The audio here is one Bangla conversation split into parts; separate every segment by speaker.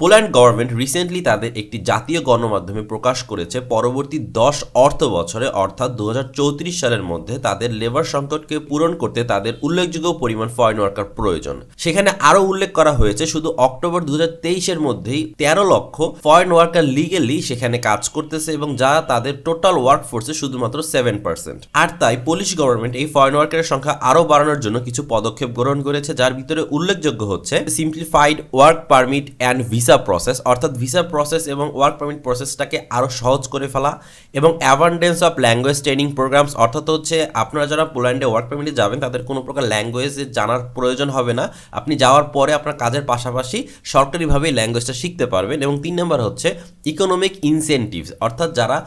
Speaker 1: পোল্যান্ড গভর্নমেন্ট রিসেন্টলি তাদের একটি জাতীয় গণমাধ্যমে প্রকাশ করেছে, পরবর্তী দশ অর্থ বছরে, অর্থাৎ দু সালের মধ্যে তাদের লেবার সংকটকে পূরণ করতে তাদের উল্লেখযোগ্য পরিমাণ ফরেন ওয়ার্কার প্রয়োজন। সেখানে আরও উল্লেখ করা হয়েছে, শুধু অক্টোবর দু এর মধ্যেই তেরো লক্ষ ফরেন ওয়ার্কার লিগেলি সেখানে কাজ করতেছে এবং যা তাদের টোটাল ওয়ার্ক ফোর্সে শুধুমাত্র সেভেন পার্সেন্ট আর তাই পুলিশ গভর্নমেন্ট এই ফরেন ওয়ার্কারের সংখ্যা আরও বাড়ানোর জন্য কিছু পদক্ষেপ গ্রহণ করেছে, যার ভিতরে উল্লেখযোগ্য হচ্ছে simplified work permit and visa process অর্থাৎ ভিসা প্রসেস এবং ওয়ার্ক পারমিট প্রসেসটাকে আরও সহজ করে ফেলা এবং abundance of language training programs অর্থাৎ হচ্ছে আপনারা যারা পোল্যান্ডে ওয়ার্ক পারমিটে যাবেন, তাদের কোনো প্রকার ল্যাঙ্গুয়েজ জানার প্রয়োজন হবে না। আপনি যাওয়ার পরে আপনার কাজের পাশাপাশি সরকারিভাবে ল্যাঙ্গুয়েজটা শিখতে পারবেন এবং তিন নম্বর হচ্ছে ইকোনমিক ইনসেন্টিভস অর্থাৎ যারা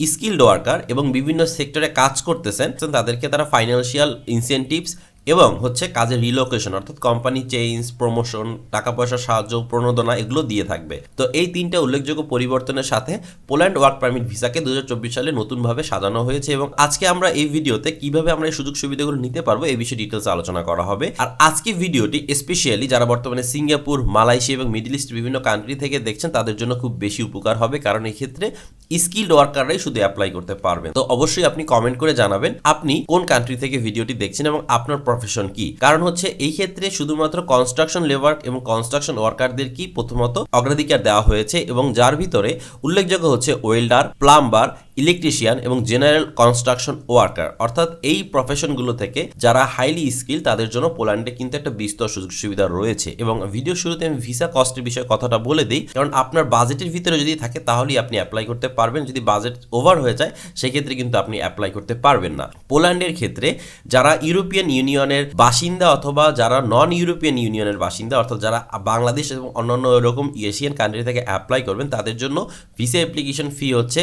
Speaker 1: স্কিল্ড ওয়ার্কার এবং বিভিন্ন সেক্টরে কাজ করতেছেন, তাদেরকে তারা ফাইন্যান্সিয়াল ইনসেন্টিভস এবং হচ্ছে কাজের রিলোকেশন অর্থাৎ কোম্পানি চেঞ্জ প্রমোশন টাকা পয়সা সাহায্য, প্রণোদনা, এগুলো দিয়ে থাকবে। তো এই তিনটা উল্লেখযোগ্য পরিবর্তনের সাথে পোল্যান্ড ওয়ার্ক পারমিট ভিসাকে দু হাজার চব্বিশ সালে নতুনভাবে সাজানো হয়েছে এবং আজকে আমরা এই ভিডিওতে কীভাবে আমরা এই সুযোগ সুবিধাগুলো নিতে পারব এই বিষয়ে ডিটেলস আলোচনা করা হবে। আর আজকে ভিডিওটি স্পেশালি যারা বর্তমানে সিঙ্গাপুর মালয়েশিয়া এবং মিডল ইস্ট বিভিন্ন কান্ট্রি থেকে দেখছেন, তাদের জন্য খুব বেশি উপকার হবে, কারণ এই ক্ষেত্রে স্কিল্ড ওয়ার্কাররাই শুধু অ্যাপ্লাই করতে পারবেন। তো অবশ্যই আপনি কমেন্ট করে জানাবেন, আপনি কোন কান্ট্রি থেকে ভিডিওটি দেখছেন এবং আপনার প্রফেশন কি? কারণ হচ্ছে এই ক্ষেত্রে শুধুমাত্র কনস্ট্রাকশন লেবার এবং কনস্ট্রাকশন ওয়ার্কারদের কি প্রথমত অগ্রাধিকার দেওয়া হয়েছে এবং যার ভিতরে উল্লেখযোগ্য হচ্ছে ওয়েল্ডার প্লাম্বার ইলেকট্রিশিয়ান এবং জেনারেল কনস্ট্রাকশন ওয়ার্কার অর্থাৎ এই প্রফেশনগুলো থেকে যারা হাইলি স্কিল তাদের জন্য পোল্যান্ডে কিন্তু একটা বিস্তর সুযোগ সুবিধা রয়েছে। এবং ভিডিও শুরুতে আমি ভিসা কস্টের বিষয়ে কথাটা বলে দিই, কারণ আপনার বাজেটের ভিতরে যদি থাকে, তাহলেই আপনি অ্যাপ্লাই করতে পারবেন। যদি বাজেট ওভার হয়ে যায়, সেক্ষেত্রে কিন্তু আপনি অ্যাপ্লাই করতে পারবেন না। পোল্যান্ডের ক্ষেত্রে যারা ইউরোপিয়ান ইউনিয়নের বাসিন্দা অথবা যারা নন ইউরোপিয়ান ইউনিয়নের বাসিন্দা, অর্থাৎ যারা বাংলাদেশ এবং অন্যান্য এরকম এশিয়ান কান্ট্রি থেকে অ্যাপ্লাই করবেন, তাদের জন্য ভিসা অ্যাপ্লিকেশন ফি হচ্ছে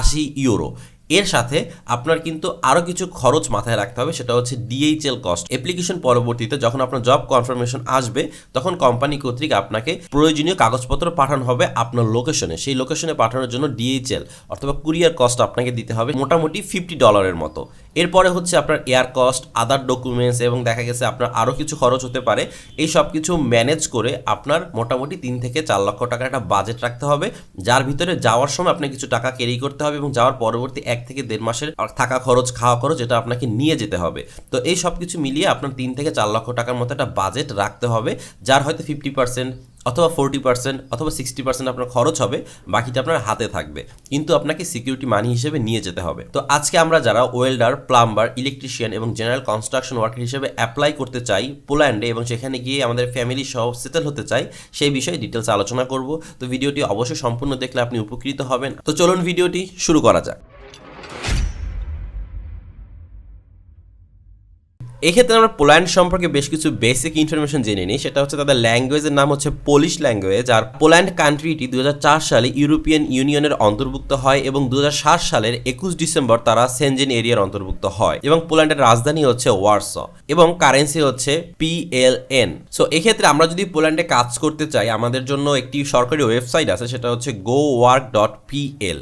Speaker 1: আশি ইউরো এর সাথে আপনার কিন্তু আরও কিছু খরচ মাথায় রাখতে হবে, সেটা হচ্ছে ডিএইচএল কস্ট অ্যাপ্লিকেশন পরবর্তীতে যখন আপনার জব কনফার্মেশন আসবে, তখন কোম্পানি কর্তৃক আপনাকে প্রয়োজনীয় কাগজপত্র পাঠানো হবে আপনার লোকেশনে সেই লোকেশনে পাঠানোর জন্য ডিএইচএল অথবা কুরিয়ার কস্ট আপনাকে দিতে হবে মোটামুটি ফিফটি ডলারের মতো। এরপরে হচ্ছে আপনার এয়ার কস্ট আদার ডকুমেন্টস এবং দেখা গেছে আপনার আরও কিছু খরচ হতে পারে। এই সব কিছু ম্যানেজ করে আপনার মোটামুটি তিন থেকে চার লক্ষ টাকার একটা বাজেট রাখতে হবে, যার ভিতরে যাওয়ার সময় আপনাকে কিছু টাকা ক্যারি করতে হবে এবং যাওয়ার পরবর্তী থেকে দেড় মাসের থাকা খরচ, খাওয়া খরচ এটা আপনাকে নিয়ে যেতে হবে। তো এই সব কিছু মিলিয়ে আপনার তিন থেকে চার লক্ষ টাকার মতো একটা বাজেট রাখতে হবে, যার হয়তো ফিফটি পার্সেন্ট অথবা ফোরটি পার্সেন্ট অথবা সিক্সটি পার্সেন্ট আপনার খরচ হবে, বাকিটা আপনার হাতে থাকবে। কিন্তু আপনাকে সিকিউরিটি মানি হিসেবে নিয়ে যেতে হবে। তো আজকে আমরা যারা ওয়েল্ডার প্লাম্বার ইলেকট্রিশিয়ান এবং জেনারেল কনস্ট্রাকশন ওয়ার্কার হিসেবে অ্যাপ্লাই করতে চাই পোল্যান্ডে এবং সেখানে গিয়ে আমাদের ফ্যামিলি সহ সেটেল হতে চাই, সেই বিষয়ে ডিটেলস আলোচনা করব। তো ভিডিওটি অবশ্যই সম্পূর্ণ দেখলে আপনি উপকৃত হবেন। তো চলুন ভিডিওটি শুরু করা যাক। এক্ষেত্রে আমরা পোল্যান্ড সম্পর্কে বেশ কিছু বেসিক ইনফরমেশন জেনে নিই। সেটা হচ্ছে তাদের ল্যাঙ্গুয়েজের নাম হচ্ছে পোলিশ ল্যাঙ্গুয়েজ আর পোল্যান্ড কান্ট্রিটি দু হাজার চার সালে ইউরোপিয়ান ইউনিয়নের অন্তর্ভুক্ত হয় এবং দু হাজার সাত সালের একুশ ডিসেম্বর তারা সেনজেন এরিয়ার অন্তর্ভুক্ত হয় এবং পোল্যান্ডের রাজধানী হচ্ছে ওয়ার্স এবং কারেন্সি হচ্ছে পিএলএন সো এক্ষেত্রে আমরা যদি পোল্যান্ডে কাজ করতে চাই, আমাদের জন্য একটি সরকারি ওয়েবসাইট আছে, সেটা হচ্ছে গো ওয়ার্ক ডট পিএল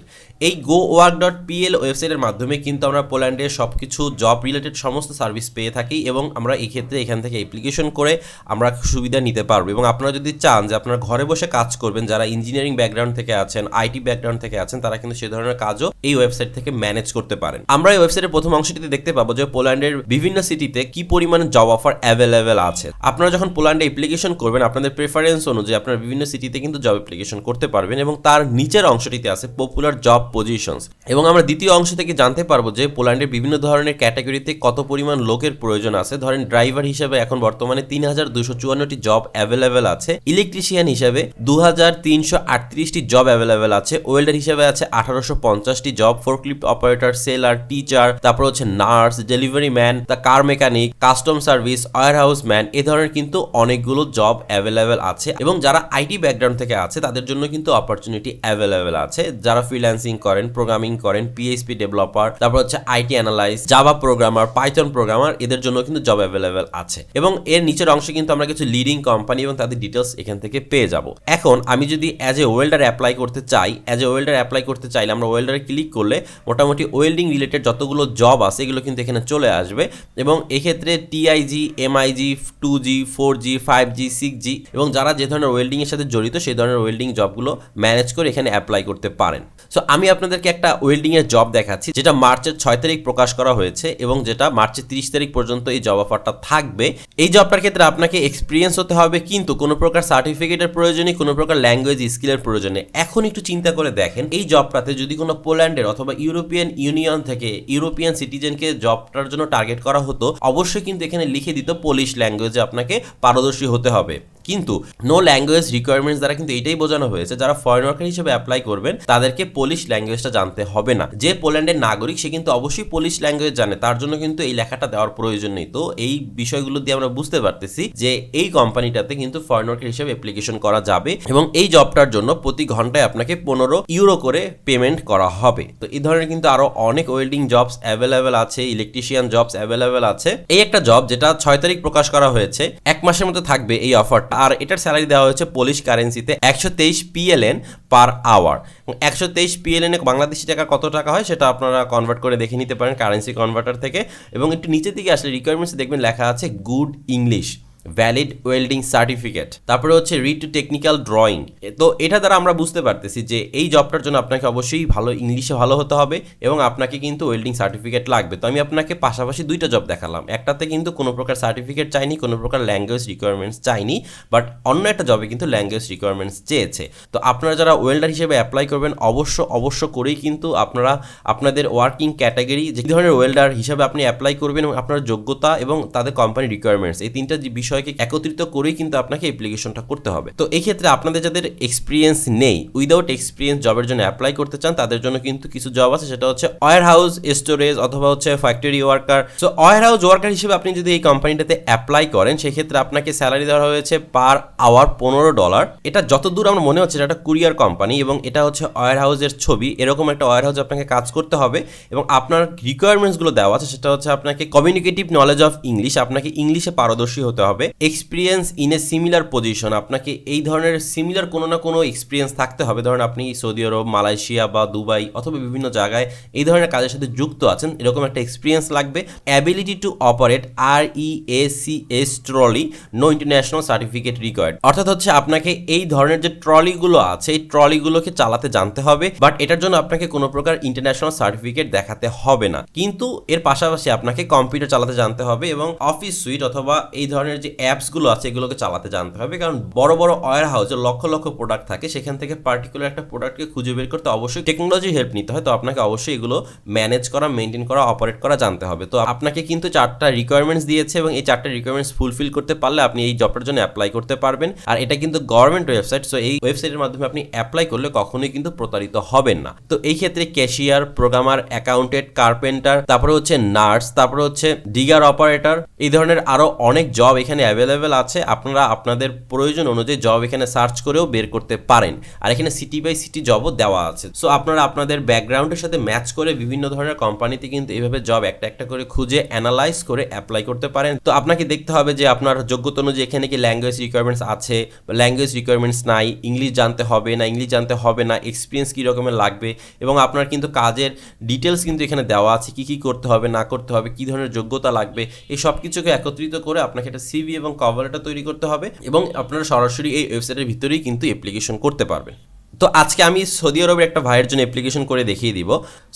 Speaker 1: এই গো ওয়ার্ক ডট পিএল ওয়েবসাইটের মাধ্যমে কিন্তু আমরা পোল্যান্ডে সব কিছু জব রিলেটেড সমস্ত সার্ভিস পেয়ে থাকি। এবং আমরা এই ক্ষেত্রে এখান থেকে অ্যাপ্লিকেশন করে আমরা সুবিধা নিতে পারব। এবং আপনারা যদি চান যে আপনারা ঘরে বসে কাজ করবেন, যারা ইঞ্জিনিয়ারিং ব্যাকগ্রাউন্ড থেকে আছেন আইটি ব্যাকগ্রাউন্ড থেকে আছেন, তারা কিন্তু সে ধরনের কাজও এই ওয়েবসাইট থেকে ম্যানেজ করতে পারেন। আমরা এই ওয়েবসাইটের প্রথম অংশটিতে দেখতে পাবো যে পোল্যান্ডের বিভিন্ন সিটিতে কি পরিমাণে জব অফার অ্যাভেলেবেল আছে। আপনারা যখন পোল্যান্ডে অ্যাপ্লিকেশন করবেন, আপনাদের প্রেফারেন্স অনুযায়ী আপনারা বিভিন্ন সিটিতে কিন্তু জব অ্যাপ্লিকেশন করতে পারবেন এবং তার নিচের অংশটিতে আছে পপুলার জব পজিশনস এবং আমরা দ্বিতীয় অংশ থেকে জানতে পারব যে পোল্যান্ডের বিভিন্ন ধরনের ক্যাটাগরিতে কত পরিমাণ লোকের প্রয়োজন। আছে। ধরেন ড্রাইভার হিসেবে এখন বর্তমানে তিন হাজার দুশো চুয়ান্নটি জব অ্যাভেলেবেল আছে। ইলেকট্রিশিয়ান হিসেবে দু হাজার তিনশো আটত্রিশটি জব অ্যাভেলেবেল আছে। ওয়েল্ডার হিসেবে আছে আঠারোশো পঞ্চাশটি job forklift operator, seller, teacher, তারপর হচ্ছে nurse, delivery man the car mechanic, custom service warehouse man, এ ধরনের কিন্তু অনেকগুলো জব অ্যাভেলেবেল আছে এবং যারা আইটি ব্যাকগ্রাউন্ড থেকে আছে, তাদের জন্য কিন্তু অপরচুনিটি অ্যাভেলেবেল আছে। যারা ফ্রিল্যান্সিং করেন, প্রোগ্রামিং করেন, পিএইচপি ডেভেলপার, তারপর হচ্ছে IT analyse Java programmer, Python programmer, এদের জন্য কিন্তু জব অ্যাভেলেবেল আছে। এবং এর নিচের অংশে কিন্তু আমরা কিছু লিডিং কোম্পানি এবং তাদের ডিটেলস এখান থেকে পেয়ে যাব। এখন আমি যদি অ্যাজ এ ওয়েল্ডার অ্যাপ্লাই করতে চাই অ্যাজ এ ওয়েল্ডার অ্যাপ্লাই করতে চাইলে আমরা ওয়েল্ডারে ক্লিক করলে মোটামুটি ওয়েল্ডিং রিলেটেড যতগুলো জব আছে, এগুলো কিন্তু এখানে চলে আসবে। এবং এক্ষেত্রে TIG MIG two G four G five G six G এবং যারা যে ধরনের ওয়েল্ডিংয়ের সাথে জড়িত সেই ধরনের ওয়েল্ডিং জবগুলো ম্যানেজ করে এখানে অ্যাপ্লাই করতে পারেন। সো আমি আপনাদেরকে একটা ওয়েল্ডিংয়ের জব দেখাচ্ছি, যেটা মার্চের ছয় তারিখ প্রকাশ করা হয়েছে এবং যেটা মার্চের তিরিশ তারিখ পর্যন্ত এই জব অফারটা থাকবে। এই জবটার ক্ষেত্রে আপনাকে এক্সপিরিয়েন্স হতে হবে, কিন্তু কোনো প্রকার সার্টিফিকেটের প্রয়োজনে, কোনো প্রকার ল্যাঙ্গুয়েজ স্কিলের প্রয়োজনে। এখন একটু চিন্তা করে দেখেন, এই জবটাতে যদি কোনো পোল্যান্ডের অথবা ইউরোপিয়ান ইউনিয়ন থেকে ইউরোপিয়ান সিটিজেনকে জবটার জন্য টার্গেট করা হতো, অবশ্যই কিন্তু এখানে লিখে দিত পোলিশ ল্যাঙ্গুয়েজে আপনাকে পারদর্শী হতে হবে। কিন্তু নো ল্যাঙ্গুয়েজ রিকোয়ারমেন্টস দ্বারা কিন্তু এটাই বোঝানো হয়েছে, যারা ফরেন ওয়ার্কার হিসেবে অ্যাপ্লাই করবেন, তাদেরকে পোলিশ ল্যাঙ্গুয়েজটা জানতে হবে না। যে পোল্যান্ডের নাগরিক, সে কিন্তু অবশ্যই পোলিশ ল্যাঙ্গুয়েজ জানে, তার জন্য কিন্তু এই লেখাটা দেওয়ার প্রয়োজন নেই। তো এই বিষয়গুলো দিয়ে আমরা বুঝতে পারতেছি যে এই কোম্পানিটাতে কিন্তু ফরেন ওয়ার্কার হিসেবে অ্যাপ্লিকেশন করা যাবে এবং এই জবটার জন্য প্রতি ঘন্টায় আপনাকে পনেরো ইউরো করে পেমেন্ট করা হবে। তো এই ধরনের কিন্তু আরও অনেক ওয়েল্ডিং জবস অ্যাভেলেবেল আছে ইলেকট্রিশিয়ান জবস অ্যাভেলেবেল আছে। এই একটা জব যেটা ছয় তারিখ প্রকাশ করা হয়েছে, এক মাসের মধ্যে থাকবে এই অফারটা আর এটার স্যালারি দেওয়া হয়েছে পোলিশ কারেন্সিতে একশো তেইশ পিএলএন পার আওয়ার একশো তেইশ পিএলএনে বাংলাদেশি টাকা কত টাকা হয় সেটা আপনারা কনভার্ট করে দেখে নিতে পারেন কারেন্সি কনভার্টার থেকে। এবং একটু নিচের দিকে আসলে রিকোয়ারমেন্টস দেখবেন লেখা আছে good English valid welding certificate তারপরে হচ্ছে রিড টু টেকনিক্যাল ড্রয়িং তো এটা দ্বারা আমরা বুঝতে পারতেছি যে এই জবটার জন্য আপনাকে অবশ্যই ভালো ইংলিশে ভালো হতে হবে এবং আপনাকে কিন্তু ওয়েল্ডিং সার্টিফিকেট লাগবে। তো আমি আপনাকে পাশাপাশি দুইটা জব দেখালাম। একটাতে কিন্তু কোনো প্রকার সার্টিফিকেট চাইনি, কোনো প্রকার ল্যাঙ্গুয়েজ রিকোয়ারমেন্টস চাইনি বাট অন্য একটা জবে কিন্তু ল্যাঙ্গুয়েজ রিকোয়ারমেন্টস চেয়েছে। তো আপনারা যারা ওয়েল্ডার হিসেবে অ্যাপ্লাই করবেন, অবশ্য অবশ্য করেই কিন্তু আপনারা, আপনাদের ওয়ার্কিং ক্যাটাগরি যে ধরনের ওয়েল্ডার হিসেবে আপনি অ্যাপ্লাই করবেন এবং আপনার যোগ্যতা এবং তাদের কোম্পানি রিকোয়ারমেন্টস এই তিনটা যে বিষয়কে একত্রিত করেই কিন্তু আপনাকে অ্যাপ্লিকেশনটা করতে হবে। তো এই ক্ষেত্রে আপনাদের যাদের এক্সপিরিয়েন্স নেই উইদাউট এক্সপিরিয়েন্স জবের জন্য অ্যাপ্লাই করতে চান, তাদের জন্য কিন্তু কিছু জব আছে, সেটা হচ্ছে ওয়ার হাউস স্টোরেজ অথবা হচ্ছে factory worker so warehouse worker হিসেবে আপনি যদি এই কোম্পানিটাতে অ্যাপ্লাই করেন, সেক্ষেত্রে আপনাকে স্যালারি দেওয়া হয়েছে পার আওয়ার পনেরো ডলার এটা যতদূর আমার মনে হচ্ছে, এটা একটা কুরিয়ার কোম্পানি এবং এটা হচ্ছে ওয়ার হাউসের ছবি। এরকম একটা ওয়ার হাউস আপনাকে কাজ করতে হবে এবং আপনার রিকোয়ারমেন্টসগুলো দেওয়া আছে, সেটা হচ্ছে আপনাকে কমিউনিকেটিভ নলেজ অফ ইংলিশ আপনাকে ইংলিশে পারদর্শী হতে হবে। Experience in a similar position আপনাকে এই ধরনের সিমিলার কোনো না কোনো এক্সপিরিয়েন্স থাকতে হবে। ধরেন আপনি সৌদি আরব, মালয়েশিয়া বা দুবাই অথবা বিভিন্ন জায়গায় এই ধরনের কাজের সাথে যুক্ত আছেন, এরকম একটা এক্সপিরিয়েন্স লাগবে। Ability to operate R E A C S trolley no international certificate required অর্থাৎ হচ্ছে আপনাকে এই ধরনের যে ট্রলিগুলো আছে, এই ট্রলিগুলোকে চালাতে জানতে হবে বাট এটার জন্য আপনাকে কোনো প্রকার ইন্টারন্যাশনাল সার্টিফিকেট দেখাতে হবে না। কিন্তু এর পাশাপাশি আপনাকে কম্পিউটার চালাতে জানতে হবে এবং অফিস সুইট অথবা এই ধরনের যে অ্যাপসগুলো আছে, এগুলোকে চালাতে জানতে হবে। কারণ বড় বড় ওয়ার হাউসে লক্ষ লক্ষ প্রোডাক্ট থাকে, সেখান থেকে পার্টিকুলার একটা প্রোডাক্টকে খুঁজে বের করতে অবশ্যই টেকনোলজি হেল্প নিতে হয়। তো আপনাকে অবশ্যই এগুলো ম্যানেজ করা মেনটেন করা অপারেট করা জানতে হবে। তো আপনাকে কিন্তু চারটা রিকোয়ারমেন্টস দিয়েছে এবং এই চারটা রিকোয়ারমেন্টস ফুলফিল করতে পারলে আপনি এই জবটার জন্য অ্যাপ্লাই করতে পারবেন। আর এটা কিন্তু গভর্নমেন্ট ওয়েবসাইট সো এই ওয়েবসাইটের মাধ্যমে আপনি অ্যাপ্লাই করলে কখনোই কিন্তু প্রতারিত হবেন না। তো এই ক্ষেত্রে ক্যাশিয়ার প্রোগ্রামার অ্যাকাউন্টেন্ট কার্পেন্টার তারপরে হচ্ছে নার্স তারপরে হচ্ছে ডিগার অপারেটর এই ধরনের আরও অনেক জব এখানে অ্যাভেলেবেল আছে, আপনারা আপনাদের প্রয়োজন অনুযায়ী জব এখানে সার্চ করেও বের করতে পারেন। আর এখানে সিটি বাই সিটি জবও দেওয়া আছে। সো আপনারা আপনাদের ব্যাকগ্রাউন্ডের সাথে ম্যাচ করে বিভিন্ন ধরনের কোম্পানিতে কিন্তু এইভাবে জব একটা একটা করে খুঁজে অ্যানালাইজ করে অ্যাপ্লাই করতে পারেন। তো আপনাকে দেখতে হবে যে আপনার যোগ্যতা অনুযায়ী এখানে কি ল্যাঙ্গুয়েজ রিকোয়ারমেন্টস আছে ল্যাঙ্গুয়েজ রিকোয়ারমেন্টস নাই ইংলিশ জানতে হবে না ইংলিশ জানতে হবে না এক্সপিরিয়েন্স কী রকমের লাগবে এবং আপনার কিন্তু কাজের ডিটেলস কিন্তু এখানে দেওয়া আছে, কি কি করতে হবে, না করতে হবে, কি ধরনের যোগ্যতা লাগবে, এই সব কিছুকে একত্রিত করে আপনাকে একটা সিভি এবং কভার লেটার তৈরি করতে হবে এবং আপনারা সরাসরি এই ওয়েবসাইটের ভিতরেই কিন্তু অ্যাপ্লিকেশন করতে পারবেন। তো আজকে আমি সৌদি আরবের একটা ভাইয়ের জন্য অ্যাপ্লিকেশন করে দেখিয়ে দিব।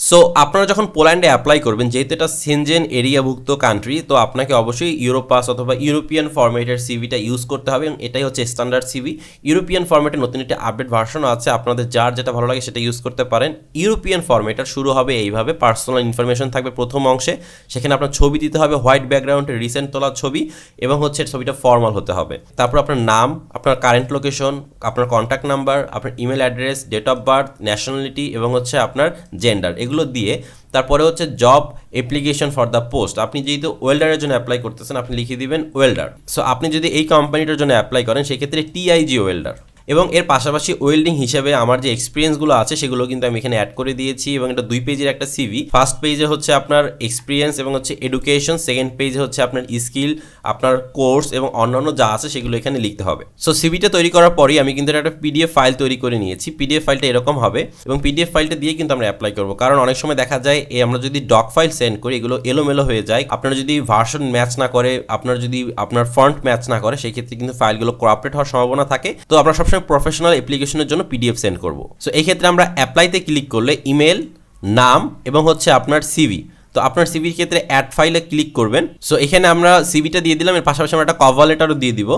Speaker 1: সো আপনারা যখন পোল্যান্ডে অ্যাপ্লাই করবেন, যেহেতু এটা সেনজেন এরিয়াভুক্ত কান্ট্রি তো আপনাকে অবশ্যই ইউরোপাস অথবা ইউরোপিয়ান ফরম্যাটের সিভিটা ইউজ করতে হবে এবং এটাই হচ্ছে স্ট্যান্ডার্ড সিভি ইউরোপিয়ান ফরম্যাটের নতুন একটি আপডেট ভার্সনও আছে, আপনাদের যার যেটা ভালো লাগে সেটা ইউজ করতে পারেন। ইউরোপিয়ান ফরম্যাটার শুরু হবে এইভাবে পার্সোনাল ইনফরমেশন থাকবে প্রথম অংশে, সেখানে আপনার ছবি দিতে হবে হোয়াইট ব্যাকগ্রাউন্ডে রিসেন্ট তোলা ছবি এবং হচ্ছে ছবিটা ফর্মাল হতে হবে। তারপর আপনার নাম, আপনার কারেন্ট লোকেশন আপনার কন্ট্যাক্ট নাম্বার আপনার email address date of birth nationality এবং হচ্ছে আপনার জেন্ডার এগুলো দিয়ে তারপরে হচ্ছে job application for the post আপনি যেহেতু ওয়েল্ডারের জন্য অ্যাপ্লাই করতেছেন, আপনি লিখে দিবেন ওয়েল্ডার সো আপনি যদি এই কোম্পানিটার জন্য অ্যাপ্লাই করেন, সেক্ষেত্রে টিআইজি ওয়েল্ডার এবং এর পাশাপাশি ওয়েল্ডিং হিসেবে আমার যে এক্সপিরিয়েন্সগুলো আছে, সেগুলো কিন্তু আমি এখানে অ্যাড করে দিয়েছি এবং এটা দুই পেজের একটা সিভি ফার্স্ট পেজে হচ্ছে আপনার এক্সপিরিয়েন্স এবং হচ্ছে এডুকেশন সেকেন্ড পেজে হচ্ছে আপনার স্কিল আপনার কোর্স এবং অন্যান্য যা আছে সেগুলো এখানে লিখতে হবে। সো সিভিটা তৈরি করার পরেই আমি কিন্তু একটা পিডিএফ ফাইল তৈরি করে নিয়েছি। পিডিএফ ফাইলটা এরকম হবে এবং পিডিএফ ফাইলটা দিয়ে কিন্তু আমরা অ্যাপ্লাই করব। কারণ অনেক সময় দেখা যায়, এই আমরা যদি ডক ফাইল সেন্ড করি, এগুলো এলোমেলো হয়ে যায়। আপনার যদি ভার্সন ম্যাচ না করে, আপনার যদি আপনার ফন্ট ম্যাচ না করে, সেই ক্ষেত্রে কিন্তু ফাইলগুলো করাপ্টেড হওয়ার সম্ভাবনা থাকে। তো আমরা সবসময় প্রফেশনাল অ্যাপ্লিকেশনের জন্য পিডিএফ সেন্ড করব। সো এই ক্ষেত্রে আমরা অ্যাপ্লাইতে ক্লিক করলে ইমেল নাম এবং হচ্ছে আপনার সিভি তো আপনার সিভির ক্ষেত্রে অ্যাড ফাইলে ক্লিক করবেন। সো এখানে আমরা সিভিটা দিয়ে দিলাম, এর পাশাপাশি আমরা একটা কভার লেটারও দিয়ে দিব।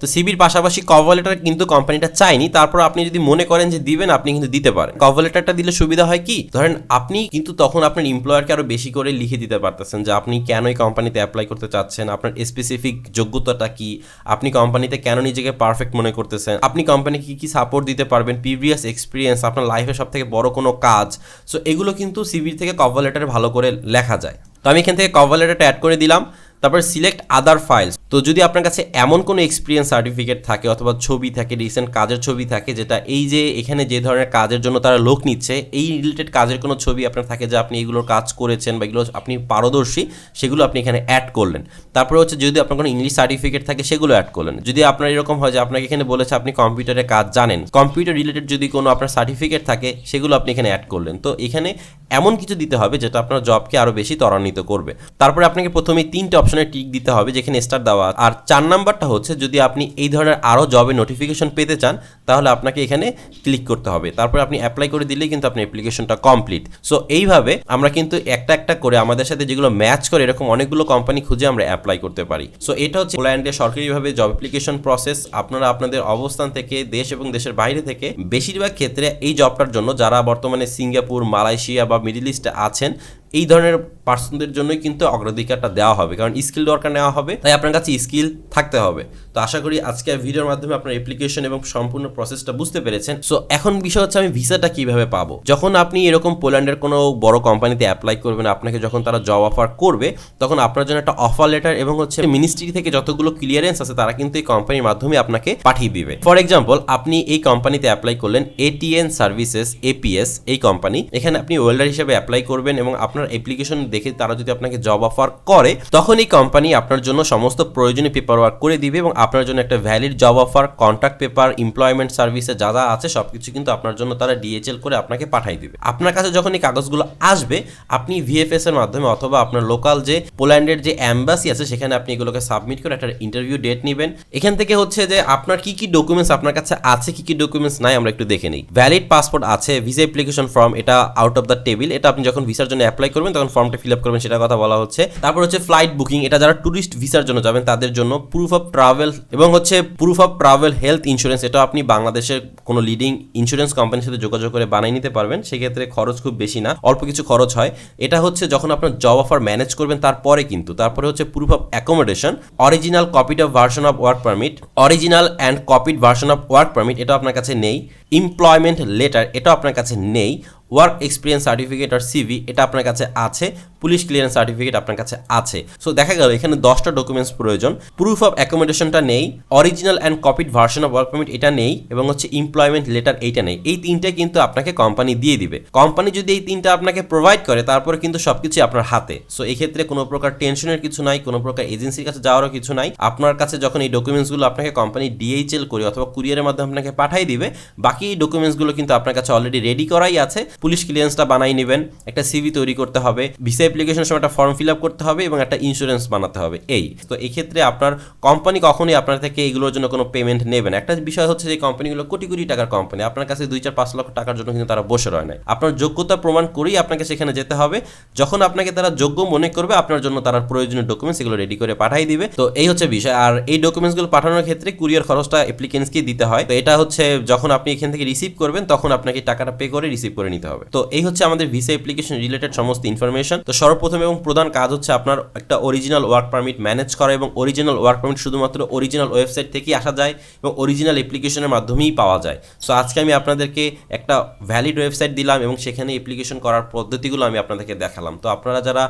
Speaker 1: তো সিবির পাশাপাশি কভার লেটার কিন্তু কোম্পানিটা চায়নি। তারপর আপনি যদি মনে করেন যে দিবেন, আপনি কিন্তু দিতে পারেন। কভার লেটারটা দিলে সুবিধা হয় কি? ধরেন আপনি কিন্তু তখন আপনার এমপ্লয়ারকে আরও বেশি করে লিখে দিতে পারতেছেন যে আপনি কেন এই কোম্পানিতে অ্যাপ্লাই করতে চাচ্ছেন, আপনার স্পেসিফিক যোগ্যতাটা কি, আপনি কোম্পানিতে কেন নিজেকে পারফেক্ট মনে করতেছেন, আপনি কোম্পানিকে কি কি সাপোর্ট দিতে পারবেন প্রিভিয়াস এক্সপিরিয়েন্স আপনার লাইফে সব থেকে বড় কোনো কাজ। সো এগুলো কিন্তু সিবির থেকে কভার লেটারে ভালো করে লেখা যায়। তো আমি এখান থেকে কভার লেটারটা অ্যাড করে দিলাম। তারপর সিলেক্ট আদার ফাইলস তো যদি আপনার কাছে এমন কোনো এক্সপিরিয়েন্স সার্টিফিকেট থাকে অথবা ছবি থাকে রিসেন্ট কাজের ছবি থাকে, যেটা এই যে এখানে যে ধরনের কাজের জন্য তারা লোক নিচ্ছে, এই রিলেটেড কাজের কোনো ছবি আপনার থাকে যে আপনি এগুলোর কাজ করেছেন বা এগুলো আপনি পারদর্শী, সেগুলো আপনি এখানে অ্যাড করলেন। তারপরে হচ্ছে যদি আপনার কোনো ইংলিশ সার্টিফিকেট থাকে, সেগুলো অ্যাড করলেন। যদি আপনার এরকম হয় যে আপনাকে এখানে বলেছে আপনি কম্পিউটারে কাজ জানেন কম্পিউটার রিলেটেড যদি কোনো আপনার সার্টিফিকেট থাকে, সেগুলো আপনি এখানে অ্যাড করলেন। তো এখানে এমন কিছু দিতে হবে যেটা আপনার জবকে আরও বেশি ত্বরান্বিত করবে। তারপরে আপনাকে প্রথমে তিনটে অপশনে টিক দিতে হবে, যেখানে স্টার দেওয়া আর চার নাম্বারটা হচ্ছে, যদি আপনি এই ধরনের আরও জবের নোটিফিকেশন পেতে চান, তাহলে আপনাকে এখানে ক্লিক করতে হবে। তারপরে আপনি অ্যাপ্লাই করে দিলেই কিন্তু আপনার অ্যাপ্লিকেশনটা কমপ্লিট সো এইভাবে আমরা কিন্তু একটা একটা করে আমাদের সাথে যেগুলো ম্যাচ করে, এরকম অনেকগুলো কোম্পানি খুঁজে আমরা অ্যাপ্লাই করতে পারি। সো এটা হচ্ছে পোল্যান্ডে সরকারিভাবে জব অ্যাপ্লিকেশন প্রসেস আপনারা আপনাদের অবস্থান থেকে দেশ এবং দেশের বাইরে থেকে বেশিরভাগ ক্ষেত্রে এই জবটার জন্য, যারা বর্তমানে সিঙ্গাপুর, মালয়েশিয়া বা মিডিল ইস্টে আছেন। এই ধরনের পার্সনদের জন্যই কিন্তু অগ্রাধিকারটা দেওয়া হবে, কারণ স্কিল দরকার নেওয়া হবে, তাই আপনার কাছে স্কিল থাকতে হবে। তো আশা করি আজকে ভিডিওর মাধ্যমে আপনার অ্যাপ্লিকেশন এবং সম্পূর্ণ প্রসেসটা বুঝতে পেরেছেন। সো এখন বিষয় হচ্ছে আমি ভিসাটা কীভাবে পাবো? যখন আপনি এরকম পোল্যান্ডের কোনো বড় কোম্পানিতে অ্যাপ্লাই করবেন, আপনাকে যখন তারা জব অফার করবে, তখন আপনার জন্য একটা অফার লেটার এবং হচ্ছে মিনিস্ট্রি থেকে যতগুলো ক্লিয়ারেন্স আছে, তারা কিন্তু এই কোম্পানির মাধ্যমে আপনাকে পাঠিয়ে দিবে। ফর এক্সাম্পল আপনি এই কোম্পানিতে অ্যাপ্লাই করলেন এটিএন সার্ভিসেস এপিএস এই কোম্পানি এখানে আপনি ওয়েল্ডার হিসেবে অ্যাপ্লাই করবেন এবং আপনার অ্যাপ্লিকেশন দেখে তারা যদি আপনাকে জব অফার করে, তখন এই কোম্পানি আপনার জন্য সমস্ত প্রয়োজনীয় পেপার ওয়ার্ক করে দিবে এবং আপনার জন্য একটা valid job offer contract paper employment সার্ভিসে যা যা আছে সবকিছু কিন্তু আপনার জন্য তারা ডিএচএল করে আপনাকে পাঠাই দিবে। আপনার কাছে যখন এই কাগজগুলো আসবে, আপনি ভিএফএস এর মাধ্যমে অথবা আপনার লোকাল যে পোল্যান্ডের যে অ্যাম্বাসি আছে, সেখানে আপনি এগুলোকে সাবমিট করে একটা ইন্টারভিউ ডেট নেবেন। এখান থেকে হচ্ছে যে আপনার কি কি ডকুমেন্টস আপনার কাছে আছে, কি কি ডকুমেন্টস নাই আমরা একটু দেখে নিই। ভ্যালিড পাসপোর্ট আছে ভিসা অ্যাপ্লিকেশন ফর্ম এটা আউট অফ দ্য টেবিল এটা আপনি যখন ভিসার জন্য অ্যাপ্লাই করবেন, তখন ফর্মটা ফিল আপ করবেন সেটা কথা বলা হচ্ছে। তারপর হচ্ছে ফ্লাইট বুকিং এটা যারা ট্যুরিস্ট ভিসার জন্য যাবেন, তাদের জন্য প্রুফ অফ ট্রাভেল এবং হচ্ছে proof of travel health insurance এটা আপনি বাংলাদেশের কোনো লিডিং ইন্স্যুরেন্স কোম্পানির সাথে যোগাযোগ করে বানিয়ে নিতে পারবেন, সেক্ষেত্রে খরচ খুব বেশি না, অল্প কিছু খরচ হয়। এটা হচ্ছে যখন আপনার জব অফার ম্যানেজ করবেন, তারপরে কিন্তু, তারপরে হচ্ছে proof of accommodation original copied of version of work permit original and copied version of work permit এটা আপনার কাছে নেই। এমপ্লয়মেন্ট লেটার এটা আপনার কাছে নেই। ওয়ার্ক এক্সপিরিয়েন্স সার্টিফিকেট আর সিভি এটা আপনার কাছে আছে। পুলিশ ক্লিয়ারেন্স সার্টিফিকেট আপনার কাছে আছে। সো দেখা গেল, এখানে দশটা ডকুমেন্টস প্রয়োজন। প্রুফ অফ অ্যাকোমোডেশনটা নেই। Original and copied version of work permit এটা নেই। এবং হচ্ছে এমপ্লয়মেন্ট লেটার এইটা নেই। এই তিনটে কিন্তু আপনাকে কোম্পানি দিয়ে দিবে। কোম্পানি যদি এই তিনটা আপনাকে প্রোভাইড করে, তারপরে কিন্তু সবকিছু আপনার হাতে। সো এই ক্ষেত্রে কোনো প্রকার টেনশনের কিছু নাই, কোনো প্রকার এজেন্সির কাছে যাওয়ারও কিছু নাই। আপনার কাছে যখন এই ডকুমেন্টসগুলো আপনাকে কোম্পানি ডিএইচএল করে অথবা কুরিয়ারের মাধ্যমে আপনাকে পাঠিয়ে দিবে, বাকি এই ডকুমেন্টসগুলো কিন্তু আপনার কাছে অলরেডি রেডি করাই আছে। পুলিশ ক্লিয়ারেন্সটা বানাই নেবেন, একটা সিভি তৈরি করতে হবে, ভিসা অ্যাপ্লিকেশনের সময় একটা ফর্ম ফিল আপ করতে হবে এবং একটা ইন্স্যুরেন্স বানাতে হবে, এই। তো এই ক্ষেত্রে আপনার কোম্পানি কখনোই আপনার থেকে এগুলোর জন্য কোনো পেমেন্ট নেবেন একটা বিষয় হচ্ছে যে কোম্পানিগুলো কোটি কোটি টাকার কোম্পানি আপনার কাছে দুই চার পাঁচ লক্ষ টাকার জন্য কিন্তু তারা বসে রয় নাই। আপনার যোগ্যতা প্রমাণ করেই আপনাকে সেখানে যেতে হবে, যখন আপনাকে তারা যোগ্য মনে করবে, আপনার জন্য তারা প্রয়োজনীয় ডকুমেন্টস এগুলো রেডি করে পাঠিয়ে দিবে। তো এই হচ্ছে বিষয়। আর এই ডকুমেন্টসগুলো পাঠানোর ক্ষেত্রে কুরিয়ার খরচটা অ্যাপ্লিকেন্টসকে দিতে হয়। তো এটা হচ্ছে যখন আপনি এখান থেকে রিসিভ করবেন, তখন আপনাকে টাকাটা পে করে রিসিভ করে নিতে হবে। তো এই হচ্ছে আমাদের ভিসা অ্যাপ্লিকেশন রিলেটেড সমস্ত ইনফরমেশন তো সর্বপ্রথম এবং প্রধান কাজ হচ্ছে আপনার একটা অরিজিনাল ওয়ার্ক পারমিট ম্যানেজ করা এবং অরিজিনাল ওয়ার্ক পারমিট শুধুমাত্র অরিজিনাল ওয়েবসাইট থেকেই আসা যায় এবং অরিজিনাল অ্যাপ্লিকেশনের মাধ্যমেই পাওয়া যায়। সো আজকে আমি আপনাদেরকে একটা ভ্যালিড ওয়েবসাইট দিলাম এবং সেখানে অ্যাপ্লিকেশন করার পদ্ধতিগুলো আমি আপনাদেরকে দেখালাম। তো আপনারা যারা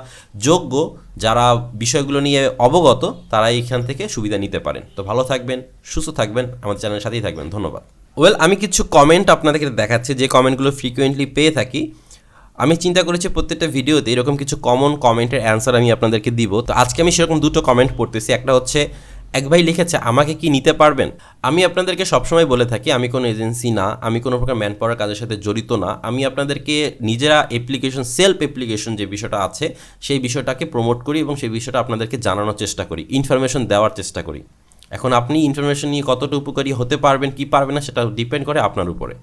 Speaker 1: যোগ্য, যারা বিষয়গুলো নিয়ে অবগত তারা এখান থেকে সুবিধা নিতে পারেন। তো ভালো থাকবেন, সুস্থ থাকবেন, আমাদের চ্যানেলের সাথেই থাকবেন। ধন্যবাদ। ওয়েল আমি কিছু কমেন্ট আপনাদেরকে দেখাচ্ছি, যে কমেন্টগুলো ফ্রিকোয়েন্টলি পেয়ে থাকি। আমি চিন্তা করেছি প্রত্যেকটা ভিডিওতে এরকম কিছু কমন কমেন্টের অ্যান্সার আমি আপনাদেরকে দিব। তো আজকে আমি সেরকম দুটো কমেন্ট পড়তেছি। একটা হচ্ছে, এক ভাই লিখেছে, আমাকে কি নিতে পারবেন? আমি আপনাদেরকে সবসময় বলে থাকি, আমি কোনো এজেন্সি না, আমি কোনো প্রকার ম্যান পাওয়ার কাজের সাথে জড়িত না। আমি আপনাদেরকে নিজেরা অ্যাপ্লিকেশন সেলফ অ্যাপ্লিকেশন যে বিষয়টা আছে, সেই বিষয়টাকে প্রমোট করি এবং সেই বিষয়টা আপনাদেরকে জানানোর চেষ্টা করি ইনফরমেশন দেওয়ার চেষ্টা করি। এখন আপনি ইনফরমেশন নিয়ে কতটা উপকারী হতে পারবেন, কি পারবেন না, সেটা ডিপেন্ড করে আপনার উপরে।